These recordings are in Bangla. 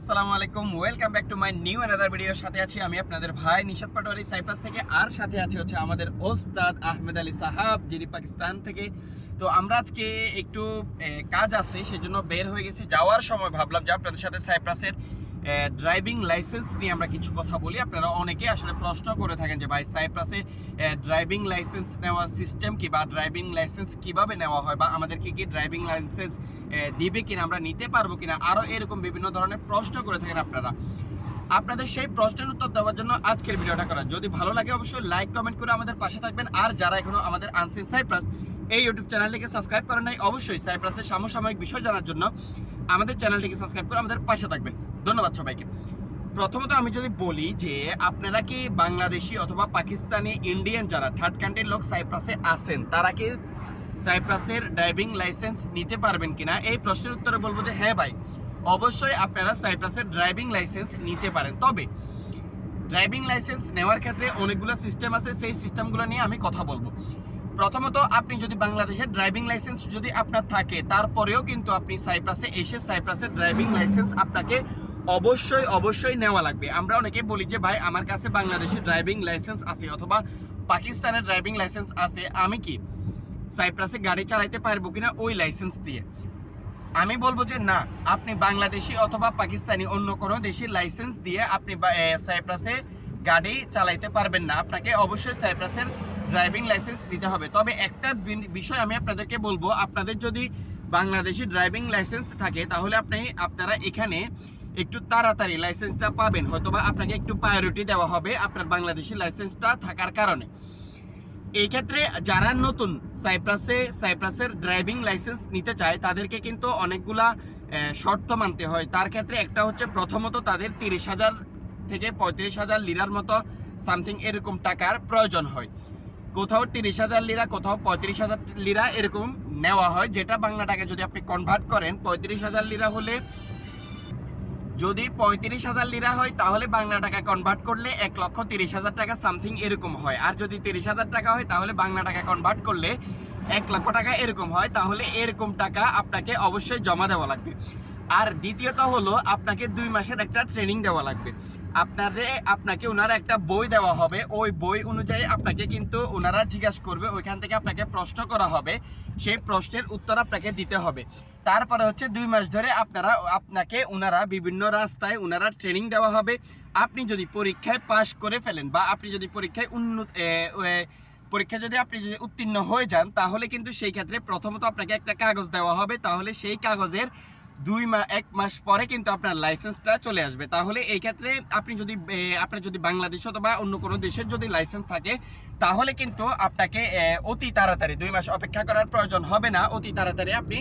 আসসালামু আলাইকুম। Welcome back to my new another ভিডিওর সাথে আছি আমি আপনাদের ভাই নিশাদ পাটোয়ারি সাইপ্রাস থেকে। আর সাথে আছে হচ্ছে আমাদের ওস্তাদ আহমেদ আলী সাহাব, যিনি পাকিস্তান থেকে। তো আমরা আজকে একটু কাজ আছে সেই জন্য বের হয়ে গেছি। যাওয়ার সময় ভাবলাম যে আপনাদের সাথে সাইপ্রাসের ড্রাইভিং লাইসেন্স নিয়ে আমরা কিছু কথা বলি। আপনারা অনেকে আসলে প্রশ্ন করে থাকেন যে, ভাই সাইপ্রাসে ড্রাইভিং লাইসেন্স নেওয়ার সিস্টেম কি বা ড্রাইভিং লাইসেন্স কীভাবে নেওয়া হয় বা আমাদেরকে কি ড্রাইভিং লাইসেন্স দিবে কিনা, আমরা নিতে পারব কিনা? আরও এরকম বিভিন্ন ধরনের প্রশ্ন করে থাকেন আপনারা। আপনাদের সেই প্রশ্নের উত্তর দেওয়ার জন্য আজকের ভিডিওটা করা। যদি ভালো লাগে, অবশ্যই লাইক কমেন্ট করে আমাদের পাশে থাকবেন। আর যারা এখনও আমাদের আনসিন সাইপ্রাস এই ইউটিউব চ্যানেলটিকে সাবস্ক্রাইব করেন নাই, অবশ্যই সাইপ্রাসের সমসাময়িক বিষয় জানার জন্য আমাদের চ্যানেলটিকে সাবস্ক্রাইব করে আমাদের পাশে থাকবেন। ধন্যবাদ সবাইকে। প্রথমত আমি যদি বলি যে আপনারা কি বাংলাদেশি অথবা পাকিস্তানি ইন্ডিয়ান যারা থার্ড কান্ট্রির লোক সাইপ্রাসে আসেন তারা কি সাইপ্রাসের ড্রাইভিং লাইসেন্স নিতে পারবেন কিনা? এই প্রশ্নের উত্তরে বলব যে হ্যাঁ ভাই, অবশ্যই আপনারা সাইপ্রাসের ড্রাইভিং লাইসেন্স নিতে পারেন। তবে ড্রাইভিং লাইসেন্স নেওয়ার ক্ষেত্রে অনেকগুলো সিস্টেম আছে, সেই সিস্টেমগুলো নিয়ে আমি কথা বলব। প্রথমত আপনি যদি বাংলাদেশের ড্রাইভিং লাইসেন্স যদি আপনার থাকে, তারপরেও কিন্তু আপনি সাইপ্রাসে এসে সাইপ্রাসের ড্রাইভিং লাইসেন্স আপনাকে অবশ্যই অবশ্যই নেওয়া লাগবে। আমরা অনেকে বলি যে, ভাই, আমার কাছে বাংলাদেশের ড্রাইভিং লাইসেন্স আছে অথবা পাকিস্তানের ড্রাইভিং লাইসেন্স আছে, আমি কি সাইপ্রাসে গাড়ি চালাইতে পারব কিনা ওই লাইসেন্স দিয়ে? আমি বলব যে, না, আপনি বাংলাদেশি অথবা পাকিস্তানি অন্য কোনো দেশের লাইসেন্স দিয়ে আপনি সাইপ্রাসে গাড়ি চালাইতে পারবেন না। আপনাকে অবশ্যই সাইপ্রাসের ড্রাইভিং লাইসেন্স দিতে হবে। তবে একটা বিষয় আমি আপনাদেরকে বলব, আপনাদের যদি বাংলাদেশি ড্রাইভিং লাইসেন্স থাকে, তাহলে আপনি, আপনারা এখানে একটু তাড়াতাড়ি লাইসেন্সটা পাবেন। হয়তোবা আপনাকে একটু প্রায়োরিটি দেওয়া হবে আপনার বাংলাদেশি লাইসেন্সটা থাকার কারণে। এই ক্ষেত্রে যারা নতুন সাইপ্রাসে, সাইপ্রাসের ড্রাইভিং লাইসেন্স নিতে চায়, তাদেরকে কিন্তু অনেকগুলা শর্ত মানতে হয়। তার ক্ষেত্রে একটা হচ্ছে প্রথমত তাদের তিরিশ হাজার থেকে পঁয়ত্রিশ হাজার লিরার মতো সামথিং এরকম টাকার প্রয়োজন হয়। কোথাও তিরিশ হাজার লিরা কোথাও পঁয়ত্রিশ হাজার লিরা এরকম নেওয়া হয়, যেটা বাংলা টাকা যদি আপনি কনভার্ট করেন, পঁয়ত্রিশ হাজার লিরা হলে যদি পঁয়ত্রিশ হাজার লিরা হয়, তাহলে বাংলা টাকা কনভার্ট করলে এক লক্ষ তিরিশ হাজার টাকা সামথিং এরকম হয়। আর যদি তিরিশ হাজার টাকা হয়, তাহলে বাংলা টাকা কনভার্ট করলে এক লক্ষ টাকা এরকম হয়, তাহলে এরকম টাকা আপনাকে অবশ্যই জমা দেওয়া লাগবে। আর দ্বিতীয়ত হলো আপনাকে দুই মাসের একটা ট্রেনিং দেওয়া লাগবে। আপনাদের, আপনাকে ওনারা একটা বই দেওয়া হবে। ওই বই অনুযায়ী আপনাকে কিন্তু ওনারা জিজ্ঞাসা করবে, ওইখান থেকে আপনাকে প্রশ্ন করা হবে। সেই প্রশ্নের উত্তর আপনাকে দিতে হবে। তারপরে হচ্ছে দুই মাস ধরে আপনারা, আপনাকে ওনারা বিভিন্ন রাস্তায় ওনারা ট্রেনিং দেওয়া হবে। আপনি যদি পরীক্ষায় পাশ করে ফেলেন বা আপনি যদি পরীক্ষায় উন্নত পরীক্ষা যদি আপনি যদি উত্তীর্ণ হয়ে যান, তাহলে কিন্তু সেই ক্ষেত্রে প্রথমত আপনাকে একটা কাগজ দেওয়া হবে। তাহলে সেই কাগজের দুই মাস এক মাস পরে কিন্তু আপনার লাইসেন্সটা চলে আসবে। তাহলে এই ক্ষেত্রে আপনি যদি আপনার যদি বাংলাদেশ অথবা অন্য কোনো দেশের যদি লাইসেন্স থাকে, তাহলে কিন্তু আপনাকে অতি তাড়াতাড়ি, দুই মাস অপেক্ষা করার প্রয়োজন হবে না, অতি তাড়াতাড়ি আপনি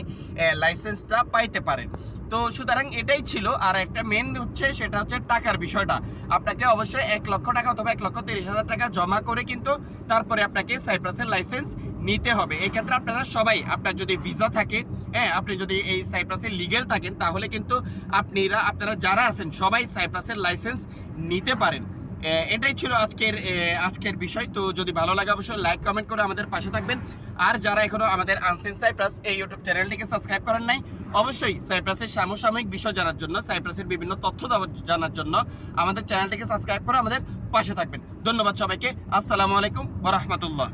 লাইসেন্সটা পাইতে পারেন। তো সুতরাং এটাই ছিল আর একটা মেন হচ্ছে, সেটা হচ্ছে টাকার বিষয়টা। আপনাকে অবশ্যই এক লক্ষ টাকা অথবা এক লক্ষ তিরিশ হাজার টাকা জমা করে কিন্তু তারপরে আপনাকে সাইপ্রাসের লাইসেন্স নিতে হবে। এক্ষেত্রে আপনারা সবাই, আপনার যদি ভিসা থাকে হ্যাঁ আপনি যদি এই সাইপ্রাসের লিগেল থাকেন, তাহলে কিন্তু আপনারা আপনারা যারা আছেন, সবাই সাইপ্রাসের লাইসেন্স নিতে পারেন। এটাই ছিল আজকের আজকের বিষয়। তো যদি ভালো লাগে, অবশ্যই লাইক কমেন্ট করে আমাদের পাশে থাকবেন। আর যারা এখনও আমাদের আনসিন সাইপ্রাস এই ইউটিউব চ্যানেলটিকে সাবস্ক্রাইব করেন নাই, অবশ্যই সাইপ্রাসের সমসাময়িক বিষয় জানার জন্য সাইপ্রাসের বিভিন্ন তথ্য জানার জন্য আমাদের চ্যানেলটিকে সাবস্ক্রাইব করে আমাদের পাশে থাকবেন। ধন্যবাদ সবাইকে। আসসালামু আলাইকুম ওরহমতুল্লাহ